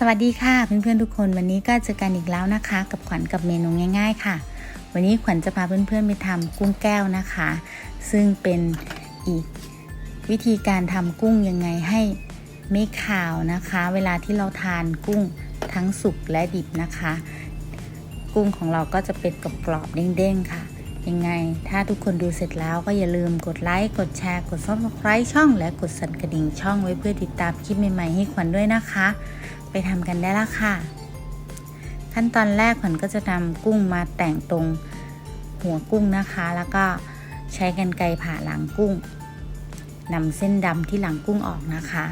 สวัสดีค่ะเพื่อนๆทุกคนวันนี้ก็เจอกันอีกแล้วนะคะ กับขวัญกับเมนูง่าย ๆ ค่ะ วันนี้ขวัญจะพาเพื่อนๆไปทำกุ้งแก้วนะคะ ซึ่งเป็นอีกวิธีการทำกุ้งยังไงให้ไม่ขาวนะคะ เวลาที่เราทานกุ้งทั้งสุกและดิบนะคะ กุ้งของเราก็จะเป็นกรอบๆเด้งๆค่ะ ยังไง ถ้าทุกคนดูเสร็จแล้วก็อย่าลืมกดไลค์กดแชร์กด subscribe ช่อง และกดสั่นกระดิ่งช่องไว้เพื่อติดตามคลิปใหม่ๆให้ขวัญด้วยนะคะ ไปทำกันได้ละค่ะ ขั้นตอนแรกขวัญก็จะนำกุ้งมาแต่งตรงหัวกุ้งนะคะ แล้วก็ใช้กันไกรผ่าหลังกุ้งนำเส้นดำที่หลังกุ้งออกนะคะ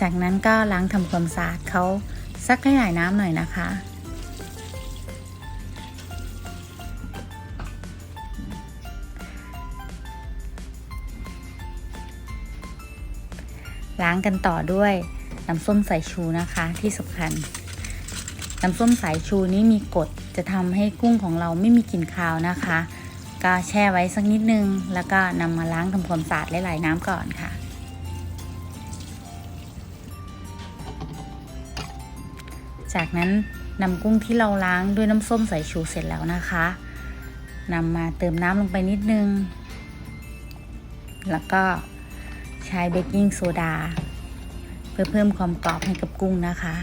จากนั้นก็ล้างทำความสะอาดเขาสักหลายน้ำหน่อยนะคะ ล้างกันต่อด้วยน้ำส้มสายชูนะคะที่สำคัญ น้ำส้มสายชูนี้มีกรดจะทำให้กุ้งของเราไม่มีกลิ่นคาวนะคะ ก็แช่ไว้สักนิดนึง แล้วก็นำมาล้างทำความสะอาดหลายๆน้ำก่อนค่ะ จากนั้นนำกุ้งที่เราล้างด้วยน้ำส้มสายชูเสร็จแล้วนะคะนำมาเติมน้ำลงไปนิดนึง แล้วก็ใช้เบกกิ้งโซดา เพื่อเพิ่มความกรอบให้กับกุ้งนะคะ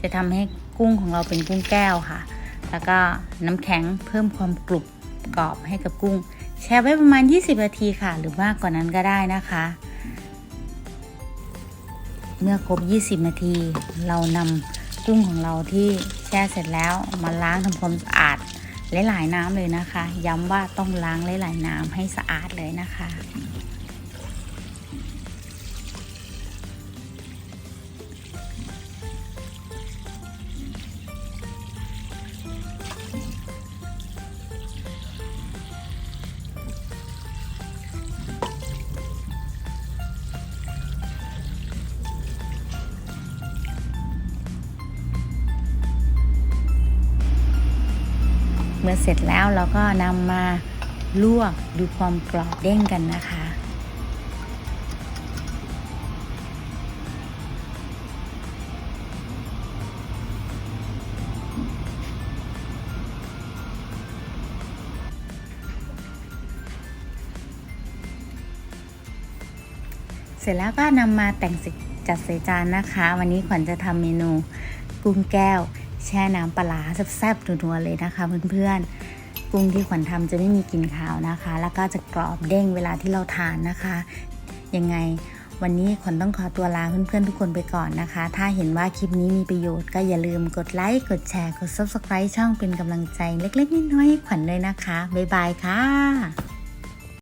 จะทำให้กุ้งของเราเป็นกุ้งแก้วค่ะ แล้วก็น้ำแข็งเพิ่มความกรุบกรอบให้กับกุ้ง แช่ไว้ประมาณ 20 นาทีค่ะ หรือมากกว่านั้นก็ได้นะคะ เมื่อครบ 20 นาที เรานำกุ้งของเราที่แช่เสร็จแล้วมาล้างทำความสะอาดหลายๆน้ำเลยนะคะ ย้ำว่าต้องล้างหลายๆน้ำให้สะอาดเลยนะคะ มื่อเสร็จแล้วเราก็นำมาลวกดูความกรอบเด้งกันนะคะ เสร็จแล้วก็นำมาแต่งจัดใส่จานนะคะ วันนี้ขวัญจะทำเมนูกุ้งแก้ว แช่น้ำปลาแซ่บๆนัวๆเลยนะคะเพื่อนๆ กุ้งที่ขวัญทำจะไม่มีกลิ่นคาวนะคะ แล้วก็จะกรอบเด้งเวลาที่เราทานนะคะ ยังไงวันนี้ขวัญต้องขอตัวลาเพื่อนๆทุกคนไปก่อนนะคะ ถ้าเห็นว่าคลิปนี้มีประโยชน์ก็อย่าลืมกดไลค์ กดแชร์ กด subscribe ช่องเป็นกำลังใจเล็กๆน้อยๆให้ขวัญเลยนะคะ บ๊ายบายค่ะ